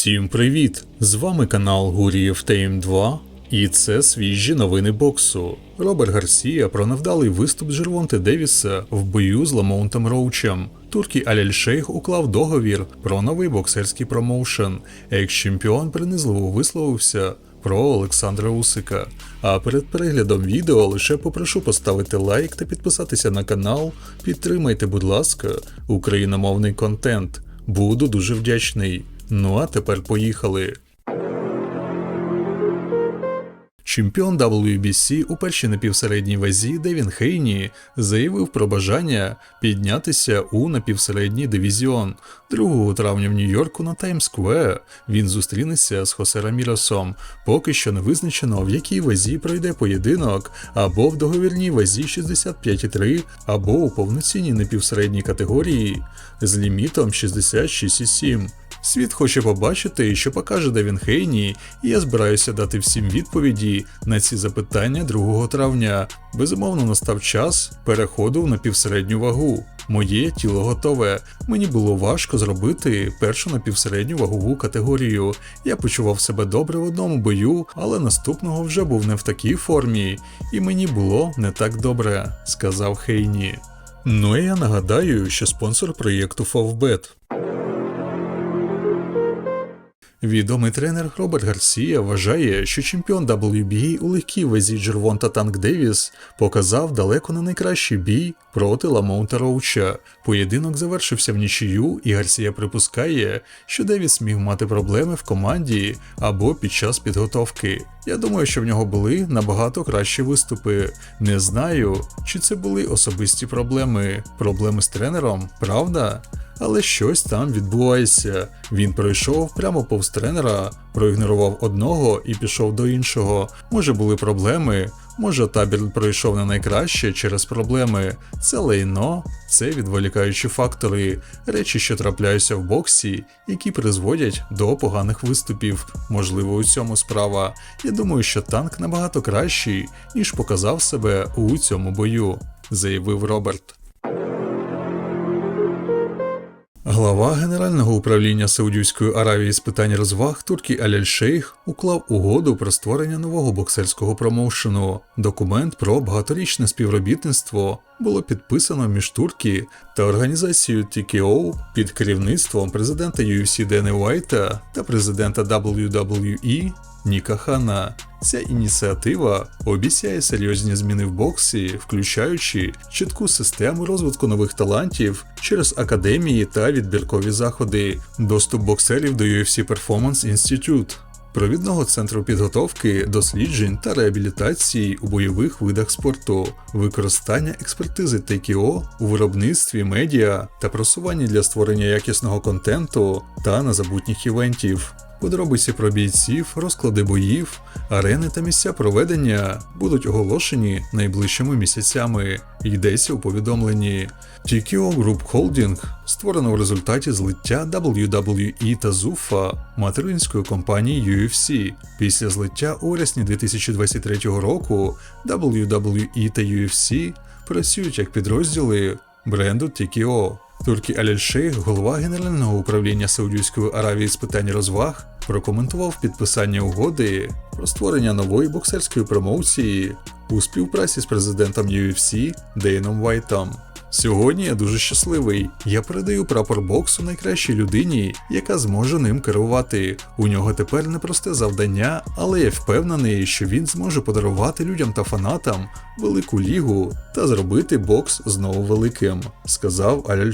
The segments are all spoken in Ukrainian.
Всім привіт! З вами канал Гурієв Тейм 2, і це свіжі новини боксу. Роберт Гарсія про невдалий виступ Джервонте Девіса в бою з Ламоунтом Роучем. Туркій Аляль Шейх уклав договір про новий боксерський промоушен. Екс-чемпіон принизливо висловився про Олександра Усика. А перед переглядом відео лише попрошу поставити лайк та підписатися на канал. Підтримайте, будь ласка, україномовний контент. Буду дуже вдячний. Ну а тепер поїхали. Чемпіон WBC у першій напівсередній вазі Девін Хейні заявив про бажання піднятися у напівсередній дивізіон. 2 травня в Нью-Йорку на Таймс-сквер він зустрінеться з Хосе Раміросом. Поки що не визначено, в якій вазі пройде поєдинок, або в договірній вазі 65,3, або у повноцінній напівсередній категорії з лімітом 66,7. Світ хоче побачити, що покаже Девін Хейні, і я збираюся дати всім відповіді на ці запитання 2 травня. Безумовно, настав час переходу на півсередню вагу. Моє тіло готове. Мені було важко зробити першу напівсередню вагову категорію. Я почував себе добре в одному бою, але наступного вже був не в такій формі, і мені було не так добре, сказав Хейні. Ну і я нагадаю, що спонсор проєкту Favbet. Відомий тренер Роберт Гарсія вважає, що чемпіон WBA у легкій вазі Джервонта Танк Девіс показав далеко не найкращий бій проти Ламоунта Роуча. Поєдинок завершився в нічию, і Гарсія припускає, що Девіс міг мати проблеми в команді або під час підготовки. Я думаю, що в нього були набагато кращі виступи. Не знаю, чи це були особисті проблеми, проблеми з тренером, правда? Але щось там відбувається. Він пройшов прямо повз тренера, проігнорував одного і пішов до іншого. Може були проблеми, може табір пройшов не найкраще через проблеми. Це лайно, це відволікаючі фактори, речі, що трапляються в боксі, які призводять до поганих виступів. Можливо, у цьому справа. Я думаю, що танк набагато кращий, ніж показав себе у цьому бою, заявив Роберт. Глава Генерального управління Саудівської Аравії з питань розваг Туркі Аляль Шейх уклав угоду про створення нового боксерського промоушену. Документ про багаторічне співробітництво було підписано між Туркі та організацією TKO під керівництвом президента UFC Дени Уайта та президента WWE Ніка Хана. Ця ініціатива обіцяє серйозні зміни в боксі, включаючи чітку систему розвитку нових талантів через академії та відбіркові заходи, доступ боксерів до UFC Performance Institute, провідного центру підготовки, досліджень та реабілітації у бойових видах спорту, використання експертизи ТКО у виробництві медіа та просуванні для створення якісного контенту та незабутніх івентів. Подробиці про бійців, розклади боїв, арени та місця проведення будуть оголошені найближчими місяцями. Йдеться у повідомленні. TKO Group Holding створено в результаті злиття WWE та ZUFA материнської компанії UFC. Після злиття у вересні 2023 року WWE та UFC працюють як підрозділи бренду TKO. Туркі Аль-Шейх, голова Генерального управління Саудівської Аравії з питань розваг, прокоментував підписання угоди про створення нової боксерської промоції у співпраці з президентом UFC Дейном Вайтом. Сьогодні я дуже щасливий. Я передаю прапор боксу найкращій людині, яка зможе ним керувати. У нього тепер непросте завдання, але я впевнений, що він зможе подарувати людям та фанатам велику лігу та зробити бокс знову великим, сказав Аляль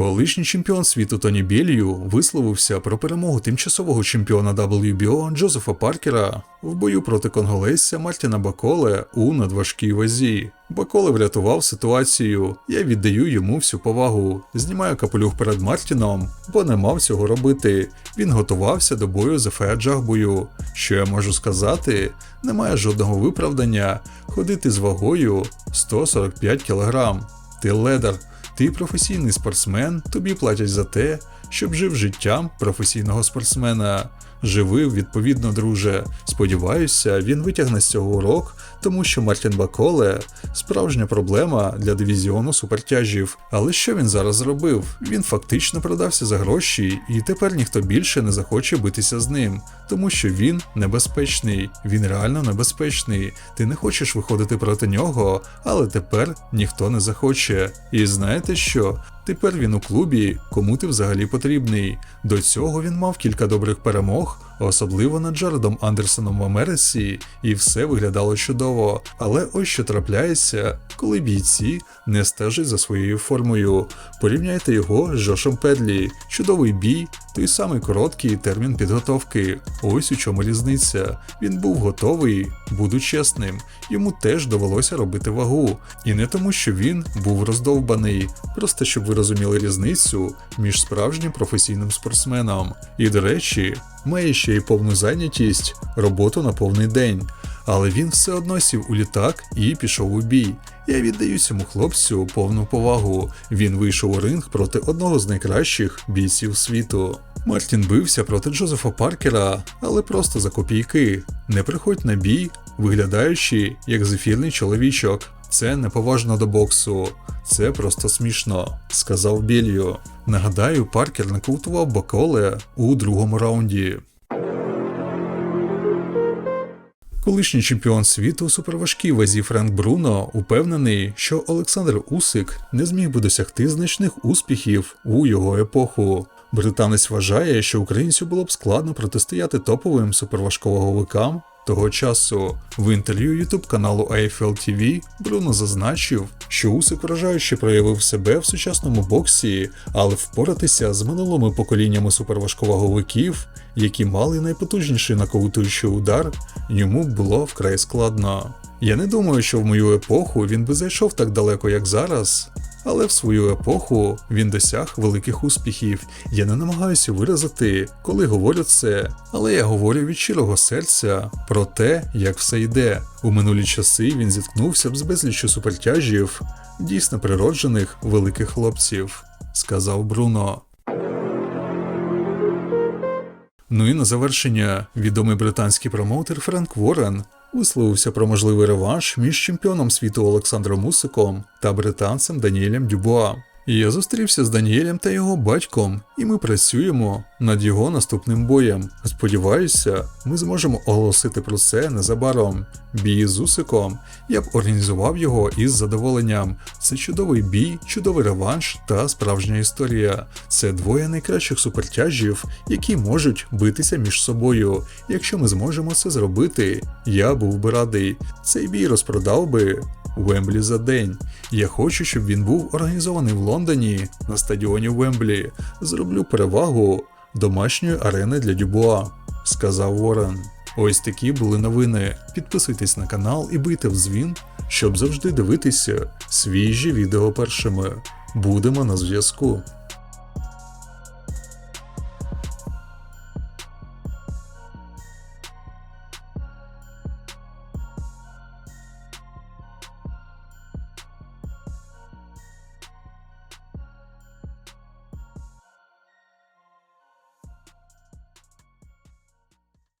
Колишній чемпіон світу Тоні Білью висловився про перемогу тимчасового чемпіона WBO Джозефа Паркера в бою проти конголезця Мартіна Баколе у надважкій вазі. Баколе врятував ситуацію, я віддаю йому всю повагу. Знімаю капелюх перед Мартіном, бо не мав цього робити. Він готувався до бою з Джахбою. Що я можу сказати? Немає жодного виправдання ходити з вагою 145 кг. Ти ледар. Ти професійний спортсмен, тобі платять за те, щоб жив життям професійного спортсмена. Живи відповідно, друже. Сподіваюся, він витягне з цього урок тому що Мартін Баколе справжня проблема для дивізіону супертяжів. Але що він зараз зробив? Він фактично продався за гроші, і тепер ніхто більше не захоче битися з ним, тому що він небезпечний, він реально небезпечний. Ти не хочеш виходити проти нього, але тепер ніхто не захоче. І знаєте що? Тепер він у клубі, кому ти взагалі потрібний. До цього він мав кілька добрих перемог, рух особливо над Джаредом Андерсоном в Америці, і все виглядало чудово. Але ось що трапляється, коли бійці не стежать за своєю формою. Порівняйте його з Джошем Педлі. Чудовий бій, той самий короткий термін підготовки. Ось у чому різниця. Він був готовий, буду чесним. Йому теж довелося робити вагу. І не тому, що він був роздовбаний, просто щоб ви розуміли різницю між справжнім професійним спортсменом. І, до речі, має ще й повну зайнятість, роботу на повний день. Але він все одно сів у літак і пішов у бій. Я віддаю цьому хлопцю повну повагу. Він вийшов у ринг проти одного з найкращих бійців світу. Мартін бився проти Джозефа Паркера, але просто за копійки. Не приходь на бій, виглядаючи як зефірний чоловічок. Це неповажно до боксу, це просто смішно, сказав Білью. Нагадаю, Паркер нокаутував Баколе у другому раунді. Колишній чемпіон світу у суперважкій вазі Френк Бруно упевнений, що Олександр Усик не зміг би досягти значних успіхів у його епоху. Британець вважає, що українцю було б складно протистояти топовим суперважковаговикам того часу. В інтерв'ю YouTube каналу AFL TV Бруно зазначив, що Усик вражаюче проявив себе в сучасному боксі, але впоратися з минулими поколіннями суперважковаговиків, які мали найпотужніший нокаутуючий удар, йому було вкрай складно. Я не думаю, що в мою епоху він би зайшов так далеко, як зараз. Але в свою епоху він досяг великих успіхів. Я не намагаюся виразити, коли говорю це, але я говорю від щирого серця про те, як все йде. У минулі часи він зіткнувся б з безліччю супертяжів, дійсно природжених великих хлопців, сказав Бруно. Ну і на завершення відомий британський промоутер Френк Ворен висловився про можливий реванш між чемпіоном світу Олександром Усиком та британцем Даніелем Дюбуа. Я зустрівся з Даніелем та його батьком, і ми працюємо над його наступним боєм. Сподіваюся, ми зможемо оголосити про це незабаром. Бій з Усиком я б організував його із задоволенням. Це чудовий бій, чудовий реванш та справжня історія. Це двоє найкращих супертяжів, які можуть битися між собою. Якщо ми зможемо це зробити, я був би радий. Цей бій розпродав би Вемблі за день. Я хочу, щоб він був організований в Лондоні на стадіоні Вемблі. Зроблю перевагу домашньої арени для Дюбуа, сказав Ворен. Ось такі були новини. Підписуйтесь на канал і бийте в дзвін, щоб завжди дивитися свіжі відео першими. Будемо на зв'язку.